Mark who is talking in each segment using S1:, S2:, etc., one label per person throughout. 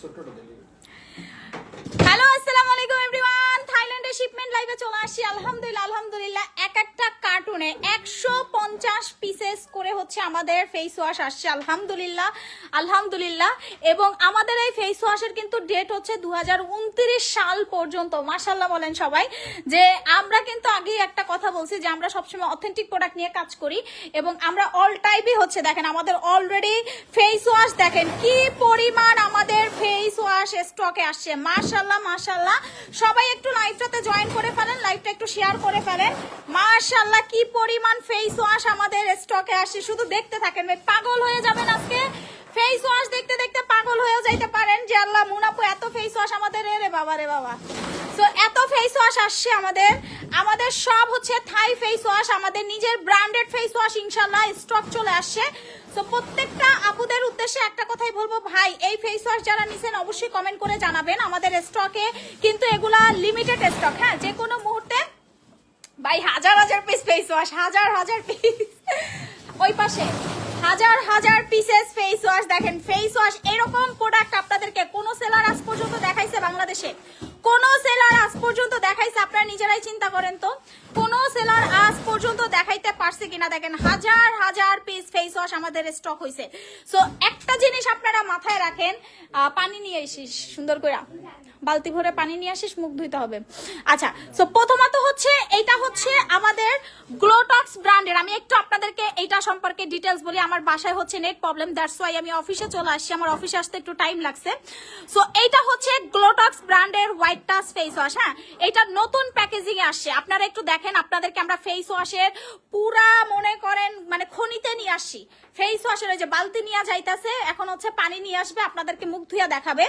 S1: sortrono shipment লাইভে চলে আসছি আলহামদুলিল্লাহ আলহামদুলিল্লাহ, এক একটা কার্টুনে একশো পঞ্চাশ পিসেস করে হচ্ছে আমাদের ফেস ওয়াশ আসছে, আলহামদুলিল্লাহ আলহামদুলিল্লাহ। এবং আমাদের এই ফেস ওয়াশের কিন্তু ডেট হচ্ছে দু সাল পর্যন্ত। মাসাল্লাহ বলেন সবাই যে আমরা কিন্তু আগেই একটা কথা বলছি যে আমরা সবসময় অথেন্টিক প্রোডাক্ট নিয়ে কাজ করি এবং আমরা অল টাইপই হচ্ছে, দেখেন আমাদের অলরেডি ফেস ওয়াশ দেখেন কি পরিমাণ আমাদের ফেস ওয়াশ স্টকে আসছে। মাশাল্লাহ মাশাল্লাহ সবাই একটু লাইভটাতে জয়েন করে ফেলেন লাইভটা একটু শেয়ার করে ফেলেন। মাশাল্লাহ কি পরিমাণ ফেস ওয়াশ আমাদের স্টকে আসে। শুধু দেখতে থাকেন পাগল হয়ে যাবেন আজকে। ফেস ওয়াশ দেখতে দেখতে পাগল হয়ে যাইতে পারেন। যে আল্লাহ মুনাপু এত ফেস ওয়াশ আমাদের। রে বাবা রে বাবা। সো এত ফেস ওয়াশ আসছে আমাদের। আমাদের সব হচ্ছে থাই ফেস ওয়াশ আমাদের নিজের ব্র্যান্ডেড ফেস ওয়াশ ইনশাল্লাহ স্টক চলে আসছে। সো প্রত্যেকটা আপুদের উদ্দেশ্যে একটা কথাই বলব, ভাই, এই ফেস ওয়াশ যারা নিছেন অবশ্যই কমেন্ট করে জানাবেন আমাদের স্টকে কিন্তু এগুলা লিমিটেড স্টক হ্যাঁ যে কোনো মুহূর্তে, ভাই, হাজার হাজার পিস ফেস ওয়াশ হাজার হাজার পিস ওই পাশে, হাজার হাজার পিসেস ফেস ওয়াশ দেখেন ফেস ওয়াশ এরকম প্রোডাক্ট আপনাদেরকে কোনো সেলার আজ পর্যন্ত দেখাইছে বাংলাদেশে। কোন সেলার আজ পর্যন্ত দেখাইছে, আপনারা নিজেরাই চিন্তা করেন তো। কোন সেলার আজ পর্যন্ত দেখাইতে পারছে কিনা? দেখেন, হাজার হাজার পিস ফেস ওয়াশ আমাদের স্টক হয়েছে সো একটা জিনিস আপনারা মাথায় রাখেন পানি নিয়ে এসিস সুন্দর করে বালতি ভরে পানি নিয়ে আসিস, মুখ ধুইতে হবে। আচ্ছা সো প্রথমত হচ্ছে, এইটা হচ্ছে আমাদের গ্লোটক্স ব্র্যান্ডের আমি একটু আপনাদেরকে এইটা সম্পর্কে ডিটেলস বলি। আমার বাসায় হচ্ছে নেট প্রবলেম দ্যাটস ওয়াই আমি অফিসে চলে আসছি। আমার অফিসে আসতে একটু টাইম লাগছে। সো এইটা হচ্ছে গ্লোটক্স ব্র্যান্ডের হোয়াইট টাচ ফেস ওয়াশ হ্যাঁ? এটা নতুন প্যাকেজিং এ আসছে। আপনারা একটু দেখেন, আপনাদেরকে আমরা ফেস ওয়াশের পুরা মনে করেন মানে খনিতে নিয়ে আসছি। ফেস ওয়াশের ওই যে বালতি নিয়ে যাইতাছে, এখন হচ্ছে পানি নিয়ে আসবে, আপনাদেরকে মুখ ধুইয়া দেখাবে।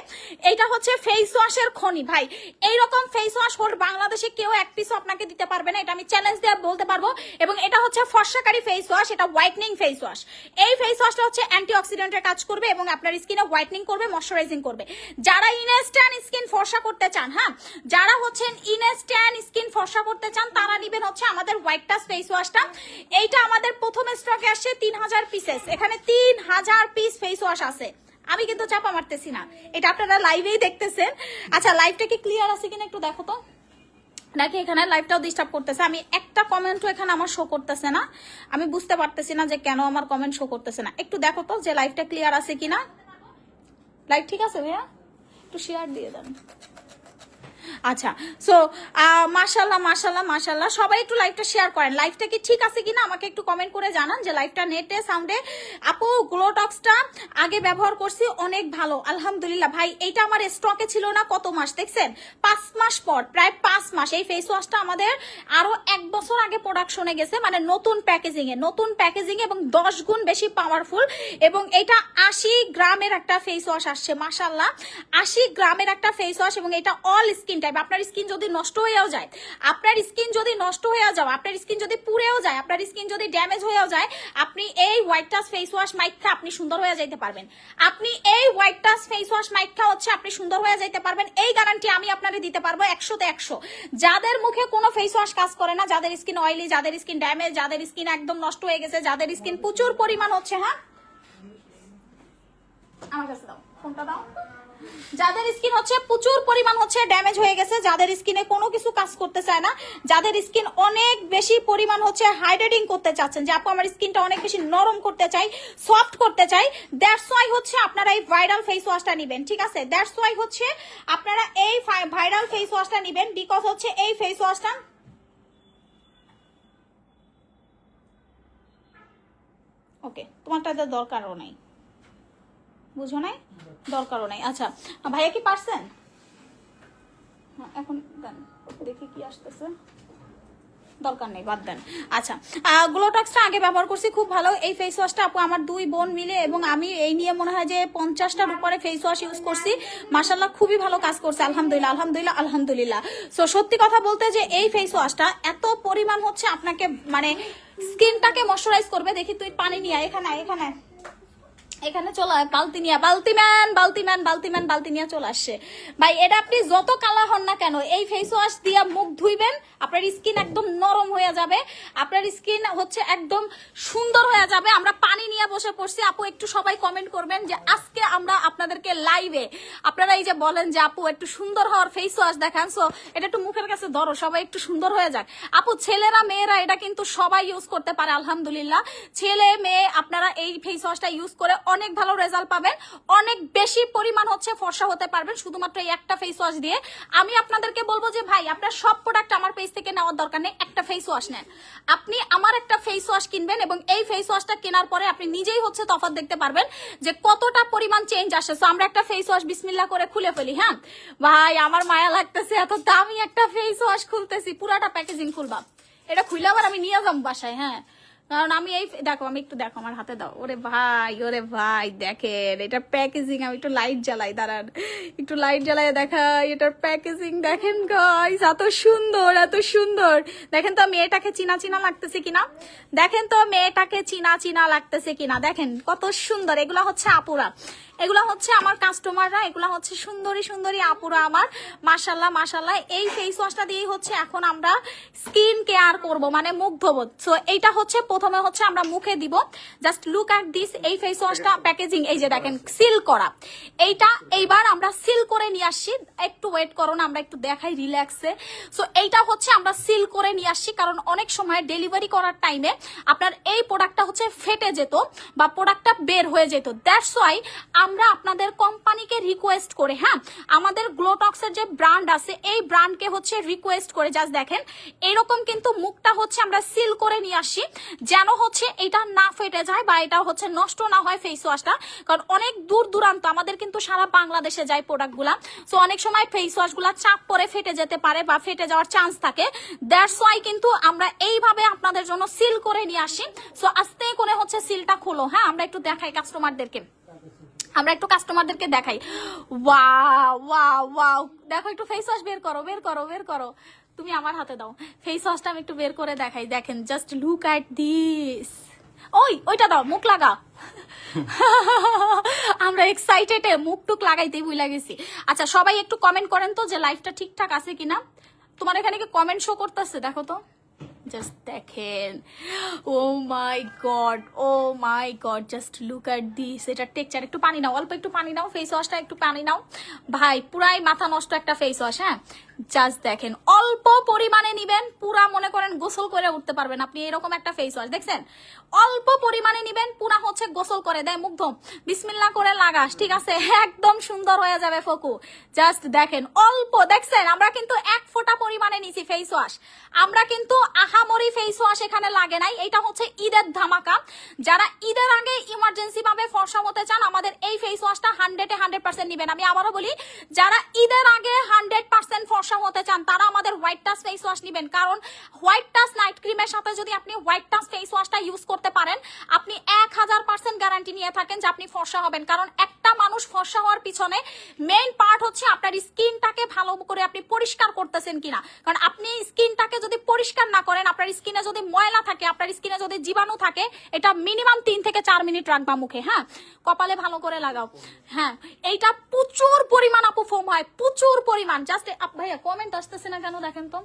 S1: এইটা হচ্ছে ফেস ওয়াশের খনি ভাই? এইরকম ফেস ওয়াশ হোল বাংলাদেশে কেউ এক পিসও আপনাকে দিতে পারবে না, এটা আমি চ্যালেঞ্জ দিয়ে বলতে পারব। এবং এটা হচ্ছে ফর্সাকারী ফেস ওয়াশ এটা হোয়াইটনিং ফেস ওয়াশ এই ফেস ওয়াশটা হচ্ছে অ্যান্টি অক্সিডেন্টের কাজ করবে এবং আপনার স্কিনে হোয়াইটনিং করবে ময়শ্চারাইজিং করবে। যারা ইনস্ট্যান্ট স্কিন ফর্সা করতে চান হ্যাঁ যারা হচ্ছেন ইনস্ট্যান্ট স্কিন ফর্সা করতে চান, তারা নিবেন হচ্ছে আমাদের হোয়াইট টাচ ফেস ওয়াশটা এইটা আমাদের প্রথম স্টকে আসছে তিন হাজার পিসেস এখানে তিন হাজার পিস ফেস ওয়াশ আছে। আমি কিন্তু চাপা মারতেছি না। এটা আপনারা লাইভেই দেখতেছেন। আচ্ছা লাইভটা কি ক্লিয়ার আছে কিনা একটু দেখো তো। নাকি এখানে লাইভটাও ডিস্টার্ব করতেছে। আমি একটা কমেন্টও এখানে আমার শো করতেছে না। আমি বুঝতে পারতেছি না যে কেন আমার কমেন্ট শো করতেছে না। একটু দেখো তো যে লাইভটা ক্লিয়ার আছে কিনা। লাইভ ঠিক আছে ভাইয়া? একটু শেয়ার দিয়ে দেন। আচ্ছা সো মাশাল্লাহ মাশাল্লাহ মাশাল্লাহ সবাই একটু লাইভটা শেয়ার করেন। লাইভটা কি ঠিক আছে কিনা আমাকে একটু কমেন্ট করে জানান যে লাইভটা নেটে সাউন্ডে আপু গ্লোটক্সটা আগে ব্যবহার করছি, অনেক ভালো, আলহামদুলিল্লাহ। ভাই, এইটা আমার স্টকে ছিল না কত মাস, দেখছেন? পাঁচ মাস পর, প্রায় পাঁচ মাস, এই ফেস ওয়াশটা আমাদের আরও এক বছর আগে প্রোডাকশনে গেছে মানে নতুন প্যাকেজিং এ, নতুন প্যাকেজিং এবং দশ গুণ বেশি পাওয়ারফুল এবং এটা আশি গ্রামের একটা ফেস ওয়াশ আসছে মাসাল্লাহ আশি গ্রামের একটা ফেস ওয়াশ এবং এটা অল স্কিন টাইপ আপনার স্কিন যদি নষ্ট হয়েও যায়, আপনার স্কিন যদি নষ্ট হয়ে যাও, আপনার স্কিন যদি পুড়েও যায়, আপনার স্কিন যদি ড্যামেজ হয়েও যায়, আপনি এই হোয়াইট টাচ ফেস ওয়াশ মাইখা আপনি সুন্দর হয়ে যাইতে পারবেন। আপনি এই হোয়াইট টাচ ফেস ওয়াশ মাইখা হচ্ছে আপনি সুন্দর হয়ে যাইতে পারবেন। এই গ্যারান্টি আমি আপনাকে দিতে পারব একশোতে একশো। যাদের মুখে কোনো ফেস ওয়াশ কাজ করে না, যাদের স্কিন অয়েলি যাদের স্কিন ড্যামেজ যাদের স্কিন একদম নষ্ট হয়ে গেছে, যাদের স্কিন প্রচুর পরিমাণ হচ্ছে হ্যাঁ? আমার কাছে দাও ফোনটা দাও। যাদের স্কিন হচ্ছে প্রচুর পরিমাণ হচ্ছে ড্যামেজ হয়ে গেছে, যাদের স্কিনে কোনো কিছু কাজ করতে চায় না, যাদের স্কিন অনেক বেশি পরিমাণ হচ্ছে হাইড্রেটিং করতে চাচ্ছেন, যে আপু আমার স্কিনটা অনেক বেশি নরম করতে চাই সফট করতে চাই দ্যাটস ওয়াই হচ্ছে আপনারা এই ভাইরাল ফেস ওয়াশটা নেবেন, ঠিক আছে? দ্যাটস ওয়াই হচ্ছে আপনারা এই ভাইরাল ফেস ওয়াশটা নেবেন বিকজ হচ্ছে এই ফেস ওয়াশটা ওকে তোমারটা দরকারও নাই। বুঝো নাই? দরকারও নাই। আচ্ছা ভাইয়া কি পারছেন? হ্যাঁ, এখন দেন দেখি কি আসতেছে। দরকার নেই বাদ দেন। আচ্ছা গ্লোটক্সটা আগে ব্যবহার করছি খুব ভালো। এই ফেস ওয়াশটা আপু আমার দুই বোন মিলে এবং আমি এই নিয়ে মনে হয় যে পঞ্চাশটার উপরে ফেস ওয়াশ ইউজ করছি। মাসাল্লাহ খুবই ভালো কাজ করছে। আলহামদুলিল্লাহ আলহামদুলিল্লাহ আলহামদুলিল্লাহ। সো সত্যি কথা বলতে যে এই ফেস ওয়াশটা এত পরিমাণ হচ্ছে আপনাকে মানে স্কিনটাকে ময়শ্চারাইজ করবে। দেখি তুই পানি নিয়ে এখানে এখানে। এখানে চলে আয় বালতি নিয়ে বালতি ম্যান বালতি বালতি ম্যান চলে আসছে। ভাই, এটা আপনি যত কালার হন না কেন, এই ফেস ওয়াশ দিয়ে মুখ ধুইবেন, আপনার স্কিন একদম নরম হয়ে যাবে। আপনার স্কিন হচ্ছে একদম সুন্দর হয়ে যাবে। আমরা পানি নিয়ে বসে পড়ছি। আপু, একটু সবাই কমেন্ট করবেন যে আজকে আমরা আপনাদেরকে লাইভে আপনারা এই যে বলেন যে আপু, একটু সুন্দর হওয়ার ফেস ওয়াশ দেখান। সো এটা একটু মুখের কাছে ধরো, সবাই একটু সুন্দর হয়ে যাক। আপু, ছেলেরা, মেয়েরা, এটা কিন্তু সবাই ইউজ করতে পারে, আলহামদুলিল্লাহ। ছেলে, মেয়ে, আপনারা এই ফেস ওয়াশটা ইউজ করে অনেক ভালো রেজাল্ট পাবেন। অনেক বেশি পরিমাণ হচ্ছে ফর্সা হতে পারবেন, শুধুমাত্র এই একটা ফেস ওয়াশ দিয়ে। আমি আপনাদেরকে বলব যে, ভাই, আপনার সব প্রোডাক্ট আমার পেজ থেকে নেওয়ার দরকার নেই, একটা ফেস ওয়াশ নেন। আপনি আমার একটা ফেস ওয়াশ কিনবেন এবং এই ফেস ওয়াশটা কেনার পরে আপনি নিজেই হচ্ছে তফাৎ দেখতে পারবেন যে, কতটা পরিমাণ চেঞ্জ আসে। সো আমরা একটা ফেস ওয়াশ বিসমিল্লা করে খুলে ফেলি হ্যাঁ? ভাই, আমার মায়া লাগতেছে, এত দামি একটা ফেস ওয়াশ খুলতেছি, পুরাটা প্যাকেজিং খুলবা। এটা খুলে আবার আমি নিয়ে যাব বাসায় হ্যাঁ? কারণ আমি এই দেখো, আমি একটু দেখো, আমার হাতে দাও। ওরে ভাই ওরে ভাই, দেখেন, এটা প্যাকেজিং আমি একটু লাইট জ্বালাই, দাঁড়ান। একটু লাইট জ্বালাই দেখাই এটার প্যাকেজিং দেখেন গাইস এত সুন্দর এত সুন্দর। দেখেন তো, মেয়েটাকে চিনা চিনা লাগতেছে কিনা? দেখেন তো, মেয়েটাকে চিনা চিনা লাগতেছে কিনা? দেখেন, কত সুন্দর, এগুলো হচ্ছে আপুরা। এগুলো হচ্ছে আমার কাস্টমাররা এগুলো হচ্ছে সুন্দরী সুন্দরী আপুরা আমার। মাসাল্লাহ মাসাল্লাহ এই ফেস ওয়াশটা দিয়েই হচ্ছে এখন আমরা স্কিন কেয়ার করব মানে মুখ ধোবো সো এইটা হচ্ছে প্রথমে হচ্ছে আমরা মুখে দিব। জাস্ট লুক অ্যাট দিস এই ফেস ওয়াশটা প্যাকেজিং এই যে দেখেন সিল করা। এইটা এইবার আমরা সিল করে নিয়ে আসছি একটু ওয়েট করো না, আমরা একটু দেখাই রিল্যাক্সে সো এইটা হচ্ছে আমরা সিল করে নিয়ে আসছি কারণ অনেক সময় ডেলিভারি করার টাইমে আপনার এই প্রোডাক্টটা হচ্ছে ফেটে যেত বা প্রোডাক্টটা বের হয়ে যেত। দ্যাটস ওয়াই আমরা আপনাদের কোম্পানিকে রিকোয়েস্ট করে হ্যাঁ? আমাদের গ্লোটক্সের যে ব্র্যান্ড আছে, এই ব্র্যান্ডকে হচ্ছে রিকোয়েস্ট করে। জাস্ট দেখেন, এরকম কিন্তু মুখটা হচ্ছে আমরা সিল করে নিয়ে আসি যেন হচ্ছে এটা না ফেটে যায় বা এটা হচ্ছে নষ্ট না হয় ফেস ওয়াশটা কারণ অনেক দূর দূরান্ত আমাদের কিন্তু সারা বাংলাদেশে যায় প্রোডাক্টগুলা সো অনেক সময় ফেস ওয়াশগুলা চাপ পরে ফেটে যেতে পারে বা ফেটে যাওয়ার চান্স থাকে। দ্যাটস ওয়াই কিন্তু আমরা এইভাবে আপনাদের জন্য সিল করে নিয়ে আসি। সো আস্তে করে হচ্ছে সিলটা খোলো হ্যাঁ? আমরা একটু দেখাই কাস্টমারদেরকে আমরা একটু কাস্টমারদেরকে দেখাই। ওয়াও ওয়াও ওয়াও দেখো, একটু ফেস ওয়াশ বের করো বের করো বের করো। তুমি আমার হাতে দাও। ফেস ওয়াশটা আমি একটু বের করে দেখাই। দেখেন জাস্ট লুক অ্যাট দিস ওই, ওইটা দাও, মুখ লাগা। আমরা এক্সাইটেড মুখ টুক লাগাইতেই ভুলে গেছি। আচ্ছা সবাই একটু কমেন্ট করেন তো যে লাইফটা ঠিকঠাক আছে কিনা। তোমার এখানে কি কমেন্ট শো করতেছে? দেখো তো। জাস্ট দেখেন। ও my god oh my god just look at this এটা টেকচার একটু পানি নাও, অল্প একটু পানি নাও ফেস ওয়াশটা একটু পানি নাও। ভাই, পুরাই মাথা নষ্ট একটা ফেস ওয়াশ হ্যাঁ? জাস্ট দেখেন, অল্প পরিমাণে নিবেন, পুরা মনে করেন গোসল করে উঠতে পারবেন আপনি, এরকম একটা ফেস ওয়াশ দেখছেন? অল্প পরিমাণে নিবেন, পুরা হচ্ছে গোসল করে, দেয় মুগ্ধ। বিসমিল্লা করে লাগাস, ঠিক আছে? একদম সুন্দর হয়ে যাবে ফকু। জাস্ট দেখেন, অল্প, দেখছেন? আমরা কিন্তু এক ফোঁটা পরিমাণে নিছি ফেস ওয়াশ আমরা কিন্তু আহামরি ফেস ওয়াশ এখানে লাগে নাই। এটা হচ্ছে ঈদের ধামাকা। যারা ঈদের আগে ইমার্জেন্সি ভাবে ফর্সা হতে চান, আমাদের এই ফেস ওয়াশটা হান্ড্রেডে হান্ড্রেড পার্সেন্ট নিবেন। আমি আবারও বলি, যারা ঈদের আগে হান্ড্রেড পার্সেন্ট ফর্সা হতে চান, তারা আমাদের হোয়াইট টাচ ফেস ওয়াশ নিবেন। কারণ হোয়াইট টাচ নাইট ক্রিমের সাথে যদি আপনি হোয়াইট টাচ ফেস ওয়াশটা ইউজ করতে পারেন, আপনি এক হাজার পার্সেন্ট গ্যারান্টি নিয়ে থাকেন যে আপনি ফর্সা হবেন। কারণ একটা মানুষ ফর্সা হওয়ার পিছনে মেইন পার্ট হচ্ছে আপনার স্কিনটাকে ভালো করে আপনি পরিষ্কার করতেছেন কিনা। কারণ আপনি স্কিনটাকে যদি পরিষ্কার না করেন আপনার স্কিনে যদি ময়লা থাকে, আপনার স্কিনে যদি জীবাণু থাকে, এটা মিনিমাম তিন থেকে চার মিনিট রাখবা মুখে হ্যাঁ? কপালে ভালো করে লাগাও। হ্যাঁ এইটা প্রচুর পরিমাণ আপু ফোম হয়, প্রচুর পরিমাণ। জাস্ট ভাইয়া কমেন্ট আসতেছে না কেন দেখেন তো?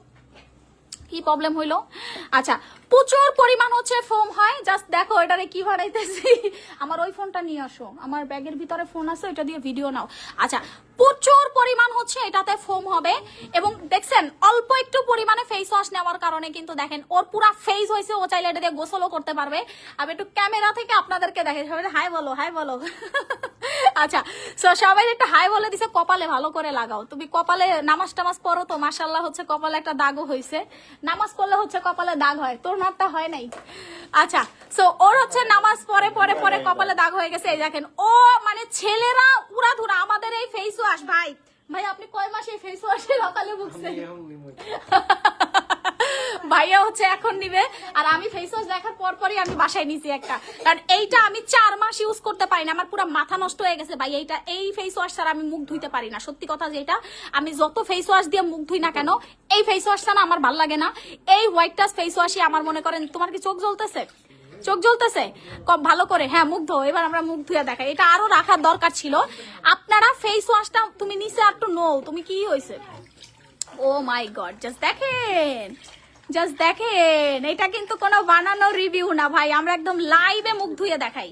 S1: কি প্রবলেম হইল? আচ্ছা প্রচুর পরিমাণ হচ্ছে ফোম হয়। জাস্ট দেখো এটারে কি বানাইতেছি। আমার ওই ফোনটা নিয়ে আসো। আমার ব্যাগের ভিতরে ফোন আছে, ওইটা দিয়ে ভিডিও নাও। আচ্ছা প্রচুর পরিমাণ হচ্ছে এটাতে ফোম হবে। এবং দেখছেন, অল্প একটু পরিমাণে ফেস ওয়াশ নেওয়ার কারণে কিন্তু দেখেন, ওর পুরা ফেস হয়েছে, ও চাইলে এটা দিয়ে গোসলও করতে পারবে। আমি একটু ক্যামেরা থেকে আপনাদেরকে দেখে হাই বলো হাই বলো। আচ্ছা সো সবাই একটা হাই বলে দিছে, কপালে ভালো করে লাগাও। তুমি কপালে নামাজ টামাজ পড়ো তো মাসাল্লাহ হচ্ছে কপালে একটা দাগও হয়েছে নামাজ পড়লে হচ্ছে কপালে দাগ হয়। তোর মারটা হয় নাই। আচ্ছা সো ওর হচ্ছে নামাজ পরে পরে পরে কপালে দাগ হয়ে গেছে এই দেখেন। ও মানে ছেলেরা উড়াধুরা আমাদের এই ফেস ওয়াশ ভাই। ভাই আপনি কয় মাসে ফেস ওয়াশে সকালে ভুগছেন? ভাইয়া হচ্ছে এখন নিবে, আর আমি ফেস ওয়াশ দেখার পর পরই আমি বাসায় নিছি একটা। কারণ এইটা আমি চার মাস ইউজ করতে পারি না আমার পুরো মাথা নষ্ট হয়ে গেছে ভাই এইটা এই ফেস ওয়াশ ছাড়া আমি মুখ ধুইতে পারি না। সত্যি কথা যেটা, আমি যত ফেস ওয়াশ দিয়ে মুখ ধুই না কেন, এই ফেস ওয়াশটা না আমার ভালো লাগে না। এই হোয়াইট টাচ ফেস ওয়াশই আমার মনে করেন, তোমার কি চোখ জ্বলতেছে? চোখ জ্বলতেছে? ভালো করে হ্যাঁ মুখ ধো এবার আমরা মুখ ধুয়ে দেখাই। এটা আরও রাখার দরকার ছিল। আপনারা ফেস ওয়াশটা তুমি নিচে একটু নো তুমি কি হয়েছে ও মাই গড জাস্ট দেখেন। জাস্ট দেখেন, এটা কিন্তু কোনো বানানো রিভিউ না ভাই, আমরা একদম লাইভে মুখ ধুয়ে দেখাই।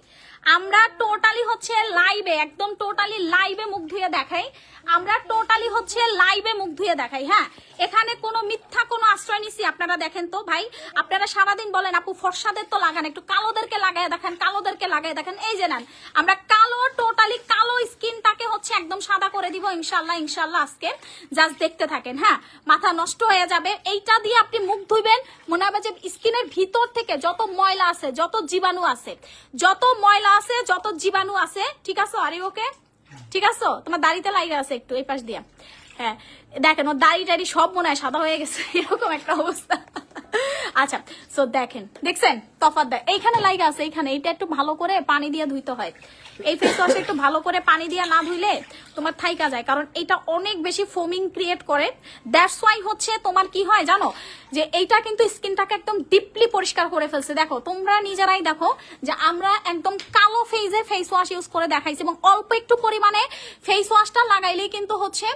S1: আমরা টোটালি হচ্ছে লাইভে একদম টোটালি লাইভে মুখ ধুয়ে দেখাই। আমরা টোটালি হচ্ছে লাইভে মুখ ধুয়ে দেখাই হ্যাঁ? এখানে কোনো মিথ্যা, কোনো আশ্রয় নিছি, আপনারা দেখেন তো ভাই। আপনারা সারাদিন বলেন, আপু, ফর্সাদের তো লাগান, একটু কালোদেরকে লাগায় দেখেন, কালোদেরকে লাগায় দেখেন। এই যে নেন, আমরা কালো টোটালি কালো স্কিনটাকে হচ্ছে একদম সাদা করে দিব ইনশাল্লাহ ইনশাল্লাহ আজকে জাস্ট দেখতে থাকেন হ্যাঁ? মাথা নষ্ট হয়ে যাবে। এইটা দিয়ে আপনি মুখ ধুইবেন, মনে হবে যে স্কিনের ভিতর থেকে যত ময়লা আছে, যত জীবাণু আছে, যত ময়লা আছে, যত জীবাণু আছে, ঠিক আছে আরে ওকে ঠিক আছে? তোমার দাড়িতে লাগিয়ে আছে একটু, এই পাশ দিয়া। হ্যাঁ দেখেন, ওর দাড়ি টাড়ি সব মনে হয় সাদা হয়ে গেছে, এরকম একটা অবস্থা। আচ্ছা সো দেখেন, দেখছেন? তফাৎ দেখ এইখানে লাইক আছে, এইখানে। এটা একটু ভালো করে পানি দিয়ে ধুইতে হয়। এই ফেস ওয়াশ একটু ভালো করে পানি দিয়ে না ধুইলে তোমার থাইকা যায়। কারণ এটা অনেক বেশি ফোমিং ক্রিয়েট করে। দ্যাটস ওয়াই হচ্ছে তোমার কি হয় জানো? যে এইটা কিন্তু স্কিনটাকে একদম ডিপলি পরিষ্কার করে ফেলছে। দেখো, তোমরা নিজেরাই দেখো যে আমরা একদম কালো ফেজে ফেস ওয়াশ ইউজ করে দেখাইছি এবং অল্প একটু পরিমাণে ফেস ওয়াশটা লাগাইলেই কিন্তু হচ্ছে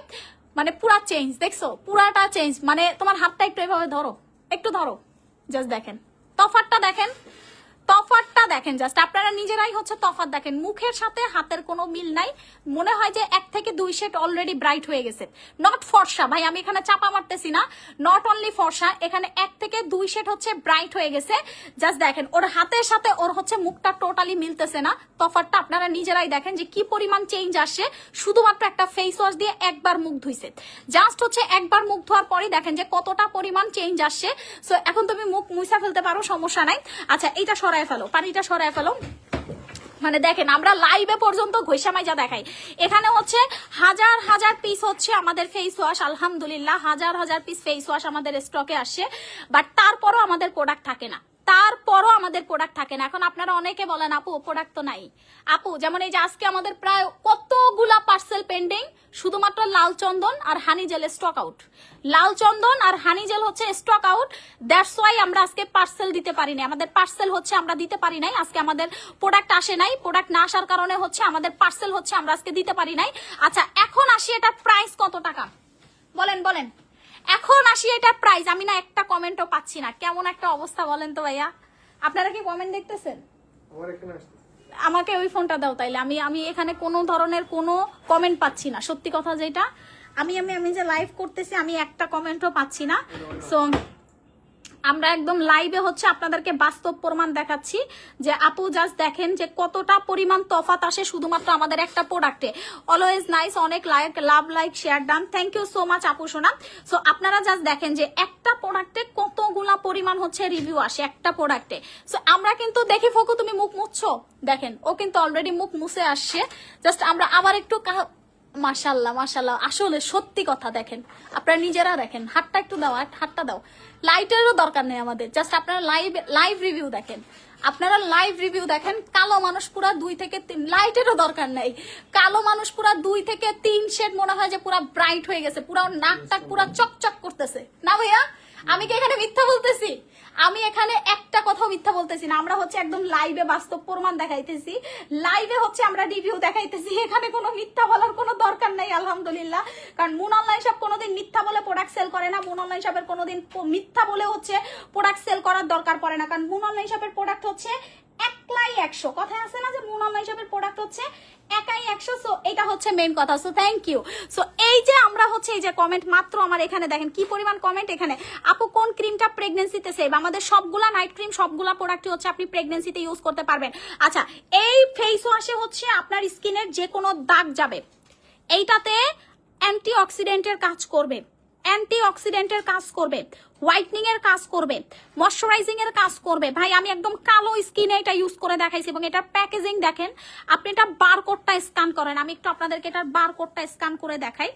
S1: মানে পুরা চেঞ্জ দেখছ? পুরাটা চেঞ্জ মানে তোমার হাতটা একটু এভাবে ধরো। একটু ধরো। জাস্ট দেখেন। তফাতটা দেখেন। তফাতটা দেখেন জাস্ট আপনারা নিজেরাই হচ্ছে তফাত দেখেন। মুখের সাথে হাতের কোনো মিল নাই। মনে হয় যে এক থেকে দুই শেড অলরেডি ব্রাইট হয়ে গেছে। নট ফর্সা। ভাই, আমি এখানে চাপা মারতেছি না। নট অনলি ফর্সা, এখানে এক থেকে দুই শেড হচ্ছে ব্রাইট হয়ে গেছে। জাস্ট দেখেন, ওর হাতের সাথে ওর হচ্ছে মুখটা টোটালি মিলতেছে না। তফাতটা আপনারা নিজেরাই দেখেন যে কি পরিমাণ চেঞ্জ আসছে। শুধুমাত্র একটা ফেস ওয়াশ দিয়ে একবার মুখ ধুইছে। জাস্ট হচ্ছে একবার মুখ ধোয়ার পরই দেখেন যে কতটা পরিমাণ চেঞ্জ আসছে। সো এখন তুমি মুখ মুছা ফেলতে পারো, সমস্যা নাই। আচ্ছা এইটা সরায় ফেলো, পানিটা সরায় ফেলো। মানে দেখেন, আমরা লাইভে পর্যন্ত ঘষামাই যা দেখাই। এখানে হচ্ছে হাজার হাজার পিস হচ্ছে আমাদের ফেস ওয়াশ আলহামদুলিল্লাহ, হাজার হাজার পিস ফেস ওয়াশ আমাদের স্টকে আসে বাট তারপরও আমাদের প্রোডাক্ট থাকে না। তারপরও আমাদের প্রোডাক্ট থাকে না। এখন আপনারা অনেকে বলেন, আপু প্রোডাক্ট তো নাই। আপু, যেমন এই যে আজকে আমাদের প্রায় কতগুলা পার্সেল পেন্ডিং শুধুমাত্র লাল চন্দন আর হানি জেল স্টক আউট লাল চন্দন আর হানি জেল হচ্ছে স্টক আউট দ্যাটস ওয়াই আমরা আজকে পার্সেল দিতে পারি নাই আমাদের পার্সেল হচ্ছে আমরা দিতে পারি নাই, আজকে আমাদের প্রোডাক্ট আসে নাই। প্রোডাক্ট না আসার কারণে হচ্ছে আমাদের পার্সেল হচ্ছে আমরা আজকে দিতে পারি নাই। আচ্ছা এখন আসি এটার প্রাইস কত টাকা? বলেন বলেন। এখন আসি এটা প্রাইস আমি না একটা কমেন্টও পাচ্ছি না। কেমন একটা অবস্থা বলেন তো ভাইয়া? আপনারা কি কমেন্ট দেখতেছেন?
S2: আমার এখানে আসতেছে।
S1: আমাকে ওই ফোনটা দাও তাইলে। আমি আমি এখানে কোনো ধরনের কোনো কমেন্ট পাচ্ছি না। সত্যি কথা যেটা আমি আমি আমি যে লাইভ করতেছি আমি একটা কমেন্টও পাচ্ছি না। সো আমরা একদম লাইভে হচ্ছে আপনাদেরকে বাস্তব প্রমাণ দেখাচ্ছি যে আপু জাস্ট দেখেন যে কতটা পরিমাণ তফাত আসে শুধুমাত্র আমাদের একটা প্রোডাক্টে অলওয়েজ নাইস অনেক like love like share done thank you so much আপু সোনা। সো আপনারা জাস্ট দেখেন যে একটা প্রোডাক্টে কতগুলা পরিমাণ হচ্ছে রিভিউ আসে একটা প্রোডাক্টে সো আমরা কিন্তু দেখি ফকু তুমি মুখ মুছছো দেখেন, ও কিন্তু অলরেডি মুখ মুছে আসছে। জাস্ট আমরা আবার একটু মাশাল্লাহ মাশাল্লাহ আসলে সত্যি কথা দেখেন, আপনারা নিজেরা দেখেন। হাতটা একটু দাও, হাত- হাতটা দাও। লাইটেরও দরকার নেই আমাদের। জাস্ট আপনারা লাইভ লাইভ রিভিউ দেখেন। আপনারা লাইভ রিভিউ দেখেন, কালো মানুষ পুরা দুই থেকে তিন লাইটেরও দরকার নেই। কালো মানুষ পুরা দুই থেকে তিন শেড মনে হয় যে পুরা ব্রাইট হয়ে গেছে। পুরা ওর নাক টাক পুরা চকচক করতেছে। না ভাইয়া? আমি কি এখানে মিথ্যা বলতেছি? আমি এখানে একটা কথাও মিথ্যা বলতেছি না। আমরা হচ্ছে একদম লাইভে বাস্তব প্রমাণ দেখাইতেছি। লাইভে হচ্ছে আমরা রিভিউ দেখাইতেছি। এখানে কোনো মিথ্যা বলার কোনো দরকার নাই, আলহামদুলিল্লাহ। কারণ মুন অনলাইন শপ কোনোদিন মিথ্যা বলে প্রোডাক্ট সেল করে না। মুন অনলাইন শপের কোনোদিন মিথ্যা বলে হচ্ছে প্রোডাক্ট সেল করার দরকার পড়ে না। কারণ মুন অনলাইন শপের প্রোডাক্ট হচ্ছে একলাই একশো। কথায় আছে না যে মুন অনলাইন শপের প্রোডাক্ট হচ্ছে একাই একশো? সো এটা হচ্ছে মেন কথা। সো থ্যাংক ইউ সো এই যে আমরা হচ্ছে, এই যে কমেন্ট মাত্র আমার এখানে দেখেন, কি পরিমাণ কমেন্ট এখানে? আপু, কোন ক্রিমটা প্রেগনেন্সিতে সেভ আমাদের সবগুলা নাইট ক্রিম সবগুলা প্রোডাক্টই হচ্ছে আপনি প্রেগনেন্সিতে ইউজ করতে পারবেন। আচ্ছা এই ফেস ওয়াশে হচ্ছে আপনার স্কিনের যে কোনো দাগ যাবে। এইটাতে অ্যান্টি অক্সিডেন্টের কাজ করবে। অ্যান্টি অক্সিডেন্টের কাজ করবে হোয়াইটনিং এর কাজ করবে ময়শ্চারাইজিং এর কাজ করবে। ভাই, আমি একদম কালো স্কিনে এটা ইউজ করে দেখাইছি এবং এটা প্যাকেজিং দেখেন, আপনি এটা বারকোডটা স্ক্যান করেন। আমি একটু আপনাদেরকে এটার বারকোডটা স্ক্যান করে দেখাই।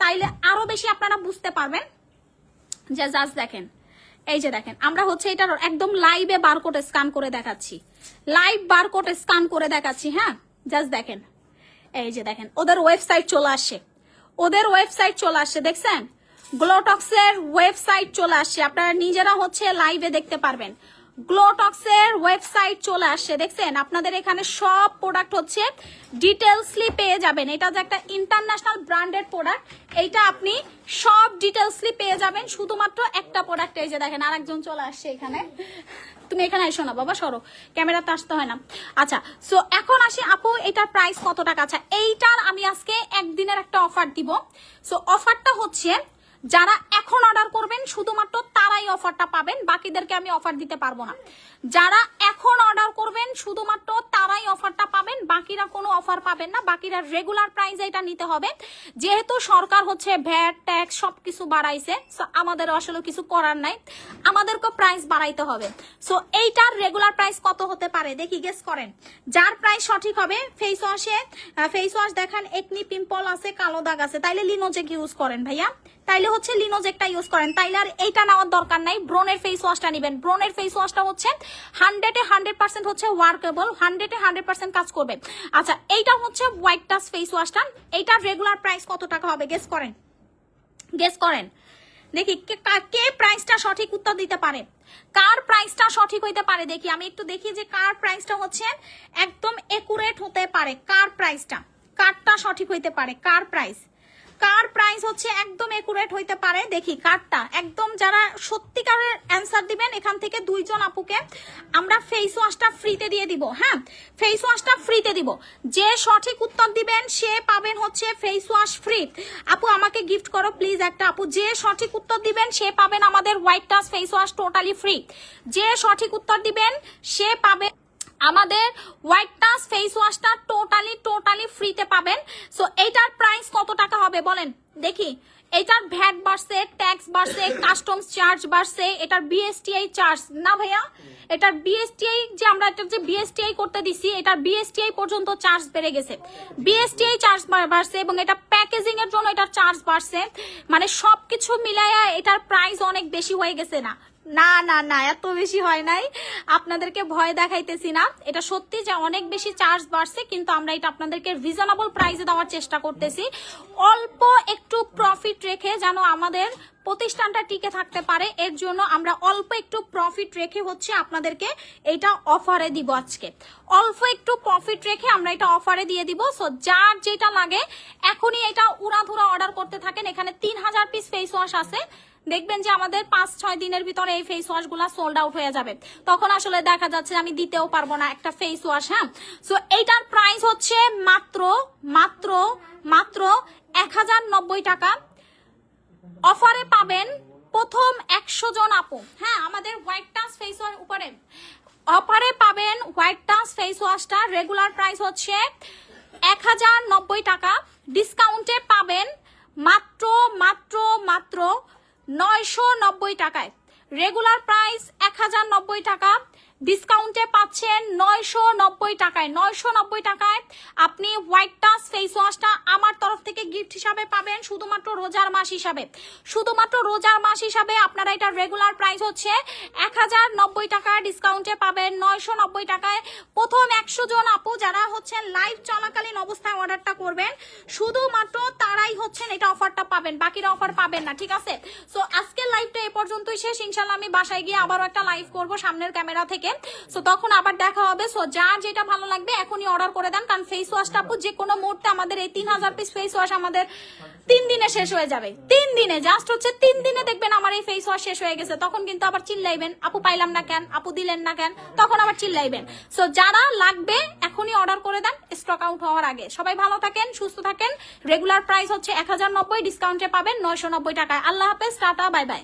S1: তাইলে আরও বেশি আপনারা বুঝতে পারবেন। যে জাস্ট দেখেন, এই যে দেখেন, আমরা হচ্ছে এটার একদম লাইভে বারকোড স্ক্যান করে দেখাচ্ছি। লাইভ বারকোড স্ক্যান করে দেখাচ্ছি হ্যাঁ? জাস্ট দেখেন, এই যে দেখেন, ওদের ওয়েবসাইট চলে আসছে। ওদের ওয়েবসাইট চলে আসছে, দেখছেন? গ্লোটক্সের ওয়েবসাইট চলে আসছে আপনারা নিজেরা হচ্ছে লাইভে দেখতে পারবেন। গ্লোটক্সের ওয়েবসাইট চলে আসছে দেখছেন? আপনাদের এখানে সব প্রোডাক্ট হচ্ছে ডিটেলসলি পেয়ে যাবেন। এটা যে একটা ইন্টারন্যাশনাল ব্র্যান্ডেড প্রোডাক্ট এইটা আপনি সব ডিটেলসলি পেয়ে যাবেন। শুধুমাত্র একটা প্রোডাক্ট এই যে দেখেন, আরেকজন চলে আসছে এখানে। তুমি এখানে এসো না, বাবা, সরো। ক্যামেরাতে আসতে হয় না। আচ্ছা সো এখন আসি আপু, এটার প্রাইস কত টাকা? আচ্ছা এইটার আমি আজকে একদিনের একটা অফার দিব। সো অফারটা হচ্ছে যারা এখন অর্ডার করবেন শুধুমাত্র তারাই অফারটা পাবেন। বাকিদেরকে আমি অফার দিতে পারব না। যারা এখন অর্ডার করবেন, শুধুমাত্র তারাই অফারটা পাবেন, বাকিরা কোনো অফার পাবেন না, বাকিরা রেগুলার প্রাইস এটা নিতে হবে। যেহেতু সরকার হচ্ছে ভ্যাট ট্যাক্স সবকিছু বাড়াইছে সো আমাদের আসলে কিছু করার নাই আমাদেরকে প্রাইস বাড়াইতে হবে। সো এইটার রেগুলার প্রাইস কত হতে পারে? দেখি গেস করেন। যার প্রাইস সঠিক হবে ফেস ওয়াশে ফেস ওয়াশ দেখেন একনি পিম্পল আছে, কালো দাগ আছে, তাইলে লিনোজেক ইউজ করেন ভাইয়া। তাইলে হচ্ছে লিনোজেকটা ইউজ করেন, তাইলে আর এইটা নেওয়ার দরকার নাই ব্রোনের ফেস ওয়াশটা নেবেন। ব্রোনের ফেস ওয়াশটা হচ্ছে হান্ড্রেডে হান্ড্রেড পার্সেন্ট হচ্ছে ওয়ার্কেবল হান্ড্রেডে হান্ড্রেড পার্সেন্ট কাজ করবে। আচ্ছা এইটা হচ্ছে হোয়াইট টাচ ফেস ওয়াশটা এইটার রেগুলার প্রাইস কত টাকা হবে? গেস করেন। গেস করেন। দেখি, কে প্রাইসটা সঠিক উত্তর দিতে পারে? কার প্রাইসটা সঠিক হইতে পারে? দেখি, আমি একটু দেখি যে কার প্রাইসটা হচ্ছে একদম একুরেট হতে পারে। কার প্রাইসটা কারটা সঠিক হইতে পারে? কার প্রাইস কার প্রাইস হচ্ছে একদম একুরেট হইতে পারে? দেখি, কারটা। একদম যারা সত্যিকারের অ্যান্সার দিবেন, এখান থেকে দুইজন আপুকে আমরা ফেস ওয়াশটা ফ্রিতে দিয়ে দিব হ্যাঁ? ফেস ওয়াশটা ফ্রিতে দিব। যে সঠিক উত্তর দিবেন, সে পাবেন হচ্ছে ফেস ওয়াশ ফ্রি আপু, আমাকে গিফট করো প্লিজ একটা আপু। যে সঠিক উত্তর দিবেন, সে পাবেন আমাদের white touch face wash totally free যে সঠিক উত্তর দিবেন, সে পাবে আমাদের হোয়াইট টাচ ফেস ওয়াশটা টোটালি টোটালি ফ্রিতে পাবেন। সো এইটার প্রাইস কত টাকা হবে বলেন? দেখি। এটার ভ্যাট বাড়ছে ট্যাক্স বাড়ছে কাস্টমস চার্জ বাড়ছে এটার বিএসটিআই চার্জ না ভাইয়া এটার বিএসটিআই যে আমরা এটা যে বিএসটিআই করতে দিছি এটার বিএসটিআই পর্যন্ত চার্জ বেড়ে গেছে। বিএসটিআই চার্জ বাড়ছে এবং এটা প্যাকেজিং এর জন্য এটার চার্জ বাড়ছে। মানে সবকিছু মিলাইয়া এটার প্রাইস অনেক বেশি হয়ে গেছে না। না না না, এত বেশি হয় নাই। আপনাদেরকে ভয় দেখাইতেছি না। এটা সত্যি যে অনেক বেশি চার্জ বাড়ছে, কিন্তু আমরা এটা আপনাদেরকে রিজনেবল প্রাইসে দেওয়ার চেষ্টা করতেছি। অল্প একটু প্রফিট রেখে যেন আমাদের প্রতিষ্ঠানটা টিকে থাকতে পারে, এর জন্য আমরা অল্প একটু প্রফিট রেখে হচ্ছে আপনাদেরকে এটা অফারে দিব আজকে। অল্প একটু প্রফিট রেখে আমরা এটা অফারে দিয়ে দিব। সো যার যেটা লাগে, এখনই এটা উড়াধুরা অর্ডার করতে থাকেন। এখানে তিন হাজার পিস ফেস ওয়াশ আছে। দেখবেন যে আমাদের পাঁচ, ছয় দিনের ভিতরে এই ফেস ওয়াশগুলা সোল্ড আউট হয়ে যাবে। তখন আসলে দেখা যাচ্ছে আমি দিতেও পারব না একটা ফেস ওয়াশ হ্যাঁ? সো এইটার প্রাইস হচ্ছে মাত্র মাত্র মাত্র এক হাজার নব্বই টাকা। অফারে পাবেন প্রথম একশো জন আপু। হ্যাঁ আমাদের হোয়াইট টাচ ফেস ওয়াশ উপরে। অফারে পাবেন হোয়াইট টাচ ফেস ওয়াশটা রেগুলার প্রাইস হচ্ছে এক হাজার নব্বই টাকা। ডিসকাউন্টে পাবেন মাত্র মাত্র মাত্র নয়শো নব্বই টাকায়। রেগুলার প্রাইস এক হাজার নব্বই টাকা। ডিসকাউন্টে পাচ্ছেন নয়শো নব্বই টাকায়। নয়শো নব্বই টাকায় আপনি হোয়াইট টাচ ফেস ওয়াশটা আমার তরফ থেকে গিফট হিসাবে পাবেন শুধুমাত্র রোজার মাস হিসাবে। শুধুমাত্র রোজার মাস হিসাবে আপনারা এটা রেগুলার প্রাইস হচ্ছে এক হাজার নব্বই টাকা ডিসকাউন্টে পাবেন নয়শো নব্বই টাকায়। প্রথম একশো জন আপু যারা হচ্ছেন লাইভ চলাকালীন অবস্থায় অর্ডারটা করবেন। শুধুমাত্র তারাই হচ্ছেন এটা অফারটা পাবেন, বাকিরা অফার পাবেন না, ঠিক আছে? সো আজকের লাইভটা এ পর্যন্তই শেষ। ইনশাল্লাহ আমি বাসায় গিয়ে আবারও একটা লাইভ করব সামনের ক্যামেরা থেকে। সো তখন আবার দেখা হবে। সো যার যেটা ভালো লাগবে, এখনই অর্ডার করে দেন, কারণ ফেস ওয়াশটা আপু, যে কোনো মুহূর্তে আমাদের এই তিন হাজার পিস ফেস ওয়াশ আমাদের তিন দিনে শেষ হয়ে যাবে। তিন দিনে জাস্ট হচ্ছে তিন দিনে দেখবেন আমার এই ফেস ওয়াশ শেষ হয়ে গেছে। তখন কিন্তু আবার চিল্লাইবেন, আপু, পাইলাম না কেন? আপু, দিলেন না কেন? তখন আবার চিল্লাইবেন। সো যারা লাগবে, এখনই অর্ডার করে দেন স্টক আউট হওয়ার আগে। সবাই ভালো থাকেন, সুস্থ থাকেন রেগুলার প্রাইস হচ্ছে এক হাজার নব্বই ডিসকাউন্টে পাবেন নয়শো নব্বই টাকায়। আল্লাহ হাফেজ টাটা বাই বাই।